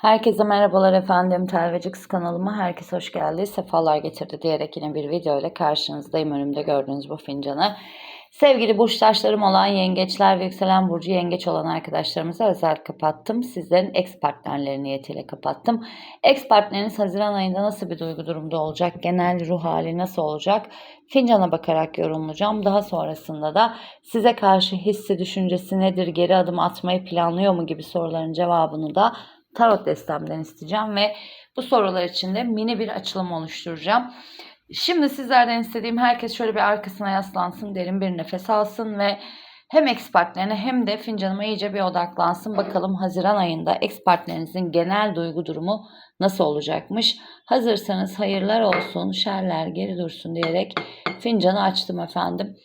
Herkese merhabalar efendim. Telvecix kanalıma herkes hoş geldi. Sefalar getirdi diyerek yine bir video ile karşınızdayım. Önümde gördüğünüz bu fincanı. Sevgili burçtaşlarım olan yengeçler ve yükselen burcu yengeç olan arkadaşlarımıza özel kapattım. Sizlerin ex partnerleri niyetiyle kapattım. Ex partneriniz Haziran ayında nasıl bir duygu durumda olacak? Genel ruh hali nasıl olacak? Fincana bakarak yorumlayacağım. Daha sonrasında da size karşı hissi, düşüncesi nedir? Geri adım atmayı planlıyor mu gibi soruların cevabını da tarot destemden isteyeceğim ve bu sorular için de mini bir açılım oluşturacağım. Şimdi sizlerden istediğim herkes şöyle bir arkasına yaslansın, derin bir nefes alsın ve hem ex partnerine hem de fincanıma iyice bir odaklansın. Bakalım Haziran ayında ex partnerinizin genel duygu durumu nasıl olacakmış. Hazırsanız hayırlar olsun, şerler geri dursun diyerek fincanı açtım efendim.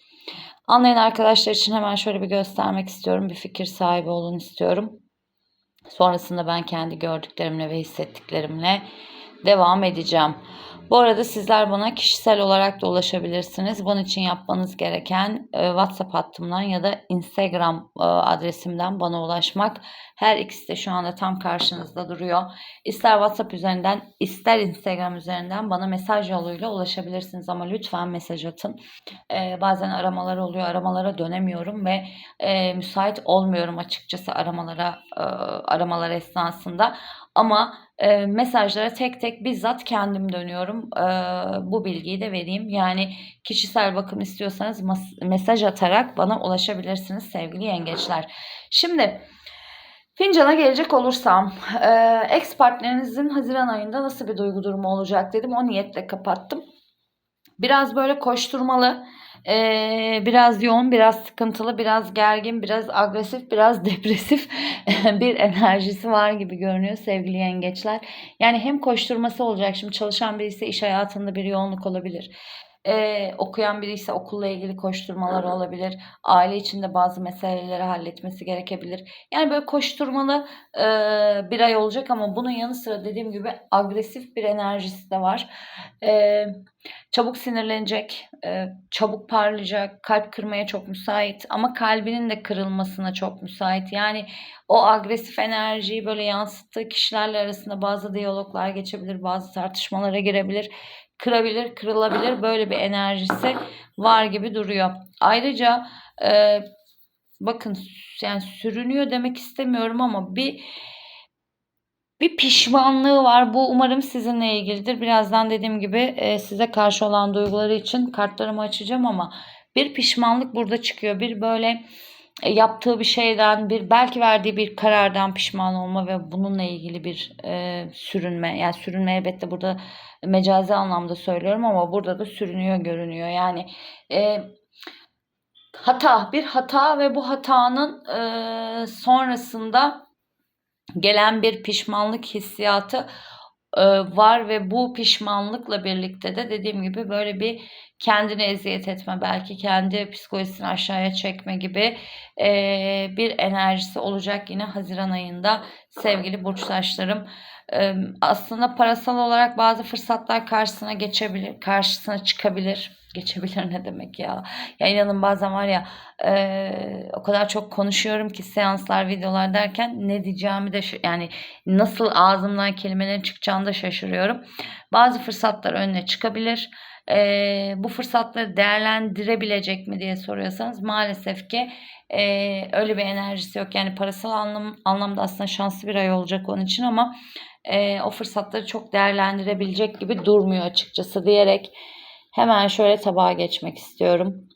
Anlayan arkadaşlar için hemen şöyle bir göstermek istiyorum. Bir fikir sahibi olun istiyorum. Sonrasında ben kendi gördüklerimle ve hissettiklerimle devam edeceğim. Bu arada sizler bana kişisel olarak da ulaşabilirsiniz. Bunun için yapmanız gereken e, WhatsApp hattımdan ya da Instagram e, adresimden bana ulaşmak. Her ikisi de şu anda tam karşınızda duruyor. İster WhatsApp üzerinden ister Instagram üzerinden bana mesaj yoluyla ulaşabilirsiniz ama lütfen mesaj atın. E, bazen aramalar oluyor. Aramalara dönemiyorum ve müsait olmuyorum açıkçası aramalara aramalar esnasında. Ama e, mesajlara tek tek bizzat kendim dönüyorum. E, bu bilgiyi de vereyim. Yani kişisel bakım istiyorsanız mesaj atarak bana ulaşabilirsiniz sevgili yengeçler. Şimdi Fincan'a gelecek olursam, e, ex partnerinizin Haziran ayında nasıl bir duygu durumu olacak dedim. O niyetle kapattım. Biraz böyle koşturmalı, e, biraz yoğun, biraz sıkıntılı, biraz gergin, biraz agresif, biraz depresif bir enerjisi var gibi görünüyor sevgili yengeçler. Yani hem koşturması olacak. Şimdi çalışan birisi iş hayatında bir yoğunluk olabilir. Ee, okuyan biri ise okulla ilgili koşturmalar olabilir. Aile içinde bazı meseleleri halletmesi gerekebilir. Yani böyle koşturmalı e, bir ay olacak ama bunun yanı sıra dediğim gibi agresif bir enerjisi de var. E, çabuk sinirlenecek, e, çabuk parlayacak, kalp kırmaya çok müsait ama kalbinin de kırılmasına çok müsait. Yani o agresif enerjiyi böyle yansıttığı kişilerle arasında bazı diyaloglar geçebilir, bazı tartışmalara girebilir kırabilir, kırılabilir böyle bir enerjisi var gibi duruyor. Ayrıca e, bakın yani sürünüyor demek istemiyorum ama bir bir pişmanlığı var. Bu umarım sizinle ilgilidir. Birazdan dediğim gibi e, size karşı olan duyguları için kartlarımı açacağım ama bir pişmanlık burada çıkıyor. Bir böyle yaptığı bir şeyden bir belki verdiği bir karardan pişman olma ve bununla ilgili bir e, sürünme. Yani sürünme elbette burada mecazi anlamda söylüyorum ama burada da sürünüyor görünüyor. Yani e, hata bir hata ve bu hatanın e, sonrasında gelen bir pişmanlık hissiyatı e, var ve bu pişmanlıkla birlikte de dediğim gibi böyle bir kendine eziyet etme belki kendi psikolojisini aşağıya çekme gibi e, bir enerjisi olacak yine Haziran ayında sevgili burçtaşlarım. E, aslında parasal olarak bazı fırsatlar karşısına geçebilir, karşısına çıkabilir. Geçebilir ne demek ya? Ya inanın bazen var ya e, o kadar çok konuşuyorum ki seanslar, videolar derken ne diyeceğimi de yani nasıl ağzımdan kelimelerin çıkacağını da şaşırıyorum. Bazı fırsatlar önüne çıkabilir e, bu fırsatları değerlendirebilecek mi diye soruyorsanız maalesef ki e, öyle bir enerjisi yok. Yani parasal anlam, anlamda aslında şanslı bir ay olacak onun için ama e, o fırsatları çok değerlendirebilecek gibi durmuyor açıkçası diyerek hemen şöyle tabağa geçmek istiyorum.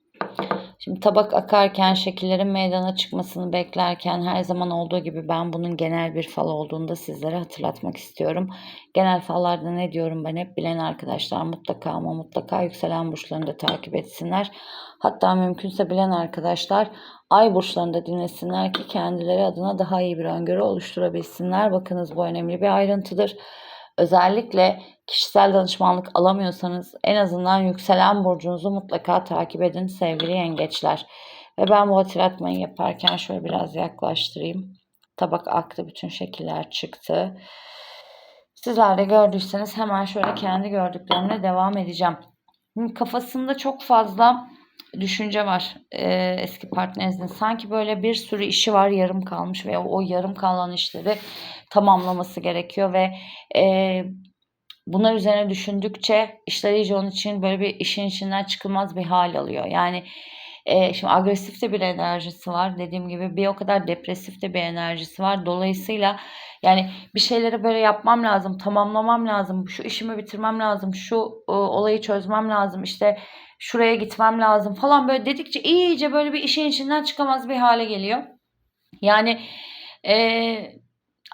Şimdi tabak akarken şekillerin meydana çıkmasını beklerken her zaman olduğu gibi ben bunun genel bir fal olduğunu da sizlere hatırlatmak istiyorum. Genel fallarda ne diyorum ben hep bilen arkadaşlar mutlaka ama mutlaka yükselen burçlarını da takip etsinler. Hatta mümkünse bilen arkadaşlar ay burçlarını da dinlesinler ki kendileri adına daha iyi bir öngörü oluşturabilsinler. Bakınız bu önemli bir ayrıntıdır. Özellikle kişisel danışmanlık alamıyorsanız en azından yükselen burcunuzu mutlaka takip edin sevgili yengeçler. Ve ben bu hatırlatmayı yaparken şöyle biraz yaklaştırayım. Tabak aktı, bütün şekiller çıktı. Sizler de gördüyseniz hemen şöyle kendi gördüklerimle devam edeceğim. Kafasında çok fazla düşünce var e, eski partnerinizin. Sanki böyle bir sürü işi var yarım kalmış ve o, yarım kalan işleri tamamlaması gerekiyor ve e, bunlar üzerine düşündükçe işler iyice onun için böyle bir işin içinden çıkılmaz bir hal alıyor. Yani e, şimdi agresif de bir enerjisi var. Dediğim gibi bir o kadar depresif de bir enerjisi var. Dolayısıyla yani bir şeyleri böyle yapmam lazım, tamamlamam lazım, şu işimi bitirmem lazım, şu e, olayı çözmem lazım, işte şuraya gitmem lazım falan böyle dedikçe iyice böyle bir işin içinden çıkamaz bir hale geliyor. Yani e,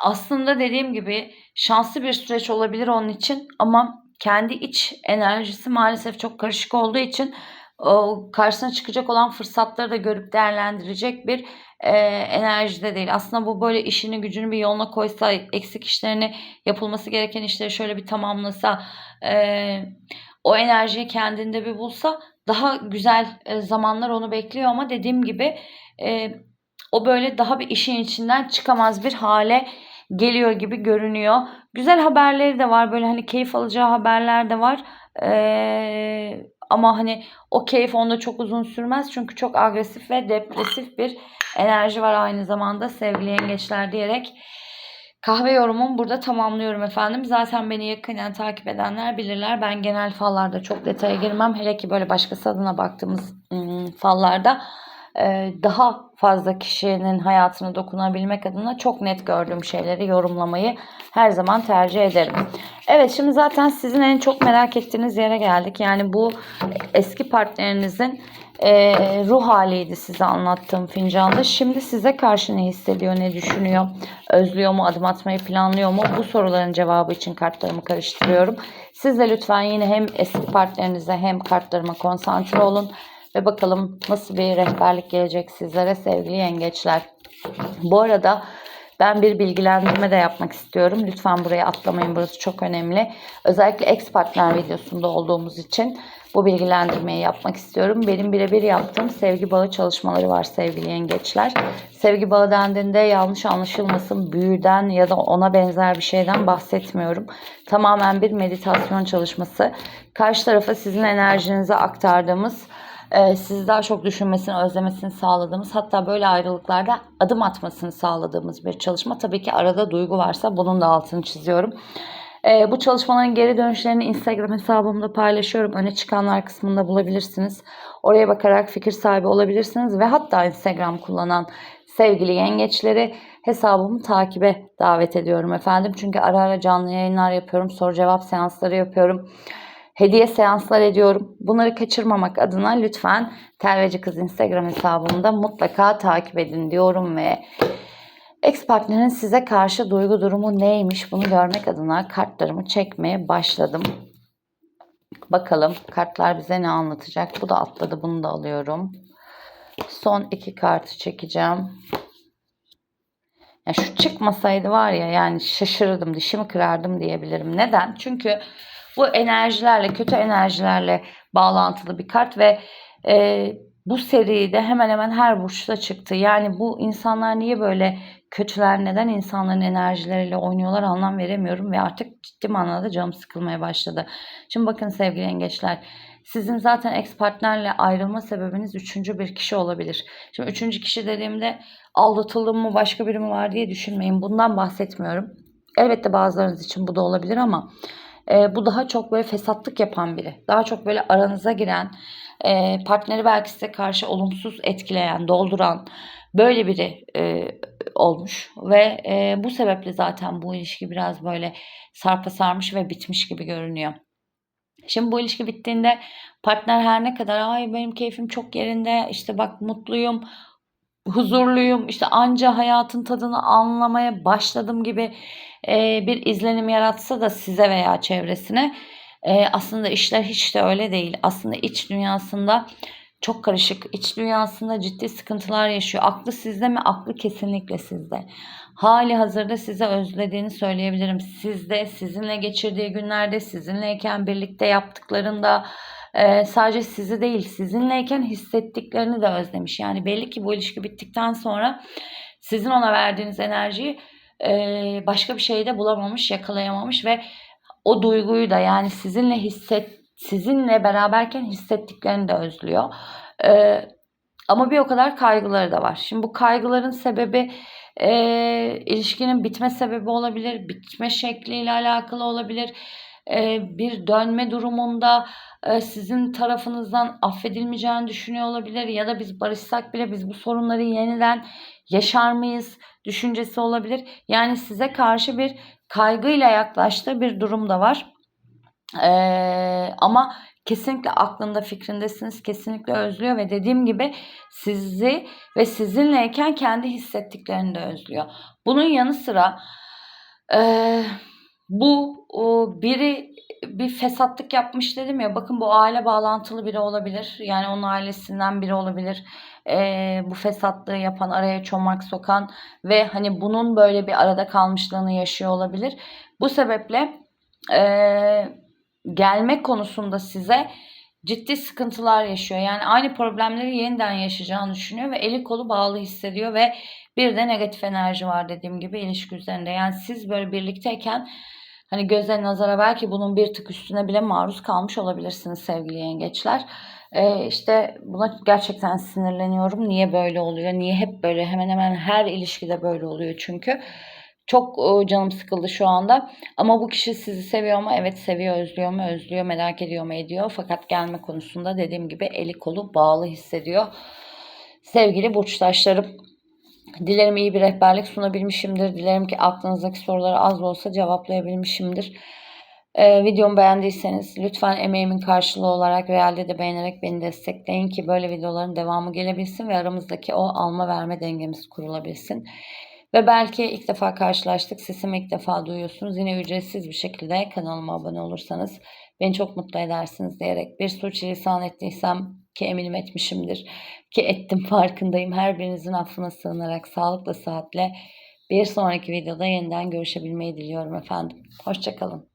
aslında dediğim gibi şanslı bir süreç olabilir onun için ama kendi iç enerjisi maalesef çok karışık olduğu için o karşısına çıkacak olan fırsatları da görüp değerlendirecek bir e, enerjide değil. Aslında bu böyle işini gücünü bir yoluna koysa, eksik işlerini yapılması gereken işleri şöyle bir tamamlasa, e, o enerjiyi kendinde bir bulsa daha güzel e, zamanlar onu bekliyor ama dediğim gibi e, o böyle daha bir işin içinden çıkamaz bir hale geliyor gibi görünüyor. Güzel haberleri de var böyle hani keyif alacağı haberler de var. Ee, ama hani o keyif onda çok uzun sürmez çünkü çok agresif ve depresif bir enerji var aynı zamanda sevgili yengeçler diyerek kahve yorumum burada tamamlıyorum efendim. Zaten beni yakından takip edenler bilirler. Ben genel fallarda çok detaya girmem. Hele ki böyle başkası adına baktığımız ım, fallarda daha fazla kişinin hayatını dokunabilmek adına çok net gördüğüm şeyleri yorumlamayı her zaman tercih ederim. Evet şimdi zaten sizin en çok merak ettiğiniz yere geldik. Yani bu eski partnerinizin e, ruh haliydi size anlattığım fincanda. Şimdi size karşı ne hissediyor, ne düşünüyor, özlüyor mu, adım atmayı planlıyor mu? Bu soruların cevabı için kartlarımı karıştırıyorum. Siz de lütfen yine hem eski partnerinize hem kartlarıma konsantre olun. Ve bakalım nasıl bir rehberlik gelecek sizlere sevgili yengeçler. Bu arada ben bir bilgilendirme de yapmak istiyorum. Lütfen buraya atlamayın. Burası çok önemli. Özellikle ex partner videosunda olduğumuz için bu bilgilendirmeyi yapmak istiyorum. Benim birebir yaptığım sevgi bağı çalışmaları var sevgili yengeçler. Sevgi bağı dendiğinde yanlış anlaşılmasın büyüden ya da ona benzer bir şeyden bahsetmiyorum. Tamamen bir meditasyon çalışması. Karşı tarafa sizin enerjinizi aktardığımız e, sizi daha çok düşünmesini, özlemesini sağladığımız hatta böyle ayrılıklarda adım atmasını sağladığımız bir çalışma. Tabii ki arada duygu varsa bunun da altını çiziyorum. E, bu çalışmaların geri dönüşlerini Instagram hesabımda paylaşıyorum. Öne çıkanlar kısmında bulabilirsiniz. Oraya bakarak fikir sahibi olabilirsiniz ve hatta Instagram kullanan sevgili yengeçleri hesabımı takibe davet ediyorum efendim. Çünkü ara ara canlı yayınlar yapıyorum, soru cevap seansları yapıyorum hediye seanslar ediyorum. Bunları kaçırmamak adına lütfen Telveci Kız Instagram hesabımda mutlaka takip edin diyorum ve ex partnerin size karşı duygu durumu neymiş bunu görmek adına kartlarımı çekmeye başladım. Bakalım kartlar bize ne anlatacak. Bu da atladı bunu da alıyorum. Son iki kartı çekeceğim. Ya şu çıkmasaydı var ya yani şaşırırdım dişimi kırardım diyebilirim. Neden? Çünkü bu enerjilerle, kötü enerjilerle bağlantılı bir kart ve e, bu seride hemen hemen her burçta çıktı. Yani bu insanlar niye böyle kötüler, neden insanların enerjileriyle oynuyorlar anlam veremiyorum ve artık ciddi manada canım sıkılmaya başladı. Şimdi bakın sevgili yengeçler, sizin zaten ex partnerle ayrılma sebebiniz üçüncü bir kişi olabilir. Şimdi üçüncü kişi dediğimde aldatıldım mı başka biri mi var diye düşünmeyin. Bundan bahsetmiyorum. Elbette bazılarınız için bu da olabilir ama e, bu daha çok böyle fesatlık yapan biri. Daha çok böyle aranıza giren, e, partneri belki size karşı olumsuz etkileyen, dolduran böyle biri e, olmuş. Ve e, bu sebeple zaten bu ilişki biraz böyle sarpa sarmış ve bitmiş gibi görünüyor. Şimdi bu ilişki bittiğinde partner her ne kadar ay benim keyfim çok yerinde işte bak mutluyum huzurluyum işte anca hayatın tadını anlamaya başladım gibi e, bir izlenim yaratsa da size veya çevresine e, aslında işler hiç de öyle değil. Aslında iç dünyasında çok karışık. İç dünyasında ciddi sıkıntılar yaşıyor. Aklı sizde mi? Aklı kesinlikle sizde. Hali hazırda size özlediğini söyleyebilirim. Sizde, sizinle geçirdiği günlerde, sizinleyken birlikte yaptıklarında e, sadece sizi değil, sizinleyken hissettiklerini de özlemiş. Yani belli ki bu ilişki bittikten sonra sizin ona verdiğiniz enerjiyi e, başka bir şeyde bulamamış, yakalayamamış ve o duyguyu da yani sizinle hisset sizinle beraberken hissettiklerini de özlüyor. Ee, ama bir o kadar kaygıları da var. Şimdi bu kaygıların sebebi e, ilişkinin bitme sebebi olabilir, bitme şekliyle alakalı olabilir. E, bir dönme durumunda e, sizin tarafınızdan affedilmeyeceğini düşünüyor olabilir ya da biz barışsak bile biz bu sorunları yeniden yaşar mıyız düşüncesi olabilir. Yani size karşı bir kaygıyla yaklaştığı bir durum da var. Ee, ama kesinlikle aklında fikrindesiniz, kesinlikle özlüyor ve dediğim gibi sizi ve sizinleyken kendi hissettiklerini de özlüyor. Bunun yanı sıra e, bu o, biri bir fesatlık yapmış dedim ya bakın bu aile bağlantılı biri olabilir. Yani onun ailesinden biri olabilir. E, bu fesatlığı yapan, araya çomak sokan ve hani bunun böyle bir arada kalmışlığını yaşıyor olabilir. Bu sebeple eee gelme konusunda size ciddi sıkıntılar yaşıyor. Yani aynı problemleri yeniden yaşayacağını düşünüyor ve eli kolu bağlı hissediyor ve bir de negatif enerji var dediğim gibi ilişki üzerinde. Yani siz böyle birlikteyken hani göze nazara belki bunun bir tık üstüne bile maruz kalmış olabilirsiniz sevgili yengeçler. Ee, işte buna gerçekten sinirleniyorum. Niye böyle oluyor? Niye hep böyle? Hemen hemen her ilişkide böyle oluyor çünkü. Çok e, canım sıkıldı şu anda. Ama bu kişi sizi seviyor mu? Evet seviyor, özlüyor mu? Özlüyor, merak ediyor mu? Ediyor. Fakat gelme konusunda dediğim gibi eli kolu bağlı hissediyor. Sevgili burçtaşlarım. Dilerim iyi bir rehberlik sunabilmişimdir. Dilerim ki aklınızdaki soruları az olsa cevaplayabilmişimdir. Ee, videomu beğendiyseniz lütfen emeğimin karşılığı olarak realde de beğenerek beni destekleyin ki böyle videoların devamı gelebilsin ve aramızdaki o alma verme dengemiz kurulabilsin. Ve belki ilk defa karşılaştık, sesimi ilk defa duyuyorsunuz. Yine ücretsiz bir şekilde kanalıma abone olursanız beni çok mutlu edersiniz diyerek bir sürçülisan ettiysem ki eminim etmişimdir ki ettim farkındayım. Her birinizin affına sığınarak sağlıkla saatle bir sonraki videoda yeniden görüşebilmeyi diliyorum efendim. Hoşçakalın.